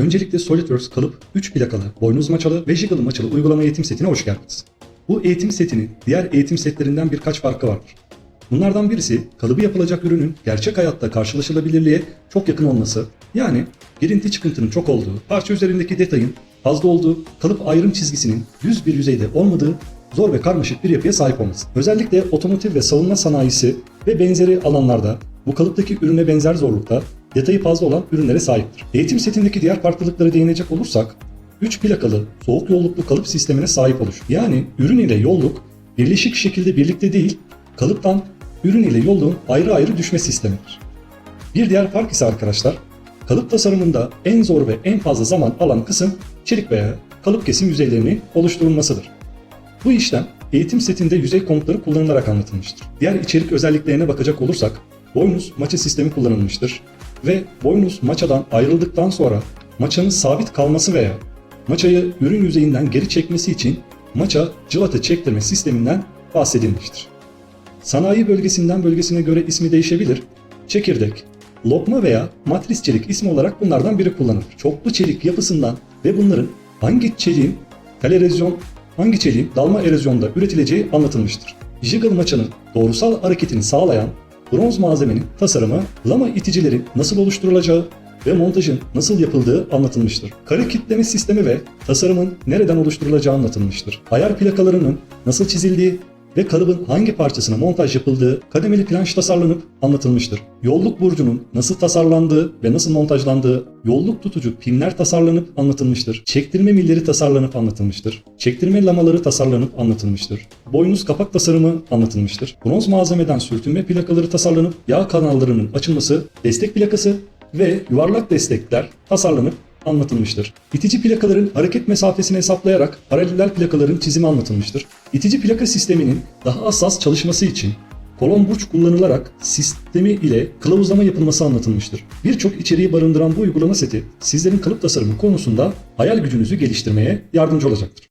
Öncelikle SolidWorks kalıp 3 plakalı, boynuz maçalı ve jiggle maçalı uygulama eğitim setine hoş geldiniz. Bu eğitim setinin diğer eğitim setlerinden birkaç farkı vardır. Bunlardan birisi kalıbı yapılacak ürünün gerçek hayatta karşılaşılabilirliğe çok yakın olması. Yani girinti çıkıntının çok olduğu, parça üzerindeki detayın fazla olduğu, kalıp ayrım çizgisinin düz bir yüzeyde olmadığı zor ve karmaşık bir yapıya sahip olması. Özellikle otomotiv ve savunma sanayisi ve benzeri alanlarda bu kalıptaki ürüne benzer zorlukta detayı fazla olan ürünlere sahiptir. Eğitim setindeki diğer farklılıklara değinecek olursak 3 plakalı soğuk yolluklu kalıp sistemine sahip olur. Yani ürün ile yolluk birleşik şekilde birlikte değil, kalıptan ürün ile yolluğun ayrı ayrı düşme sistemidir. Bir diğer fark ise arkadaşlar, kalıp tasarımında en zor ve en fazla zaman alan kısım çelik veya kalıp kesim yüzeylerinin oluşturulmasıdır. Bu işlem eğitim setinde yüzey komutları kullanılarak anlatılmıştır. Diğer içerik özelliklerine bakacak olursak, boynuz maça sistemi kullanılmıştır ve boynuz maçadan ayrıldıktan sonra maçanın sabit kalması veya maçayı ürün yüzeyinden geri çekmesi için maça cıvata çektirme sisteminden bahsedilmiştir. Sanayi bölgesinden bölgesine göre ismi değişebilir. Çekirdek, lokma veya matris çelik ismi olarak bunlardan biri kullanılır. Çoklu çelik yapısından ve bunların hangi çeliğin telerezyon, hangi çeliğin dalma erozyonda üretileceği anlatılmıştır. Jiggle maçanın doğrusal hareketini sağlayan bronz malzemenin tasarımı, lama iticilerin nasıl oluşturulacağı ve montajın nasıl yapıldığı anlatılmıştır. Kare kitleme sistemi ve tasarımın nereden oluşturulacağı anlatılmıştır. Ayar plakalarının nasıl çizildiği ve kalıbın hangi parçasına montaj yapıldığı kademeli planş tasarlanıp anlatılmıştır. Yolluk burcunun nasıl tasarlandığı ve nasıl montajlandığı, yolluk tutucu pimler tasarlanıp anlatılmıştır. Çektirme milleri tasarlanıp anlatılmıştır. Çektirme lamaları tasarlanıp anlatılmıştır. Boynuz kapak tasarımı anlatılmıştır. Bronz malzemeden sürtünme plakaları tasarlanıp yağ kanallarının açılması, destek plakası ve yuvarlak destekler tasarlanıp anlatılmıştır. İtici plakaların hareket mesafesini hesaplayarak paraleller plakaların çizimi anlatılmıştır. İtici plaka sisteminin daha hassas çalışması için kolon burç kullanılarak sistemi ile kılavuzlama yapılması anlatılmıştır. Birçok içeriği barındıran bu uygulama seti sizlerin kalıp tasarımı konusunda hayal gücünüzü geliştirmeye yardımcı olacaktır.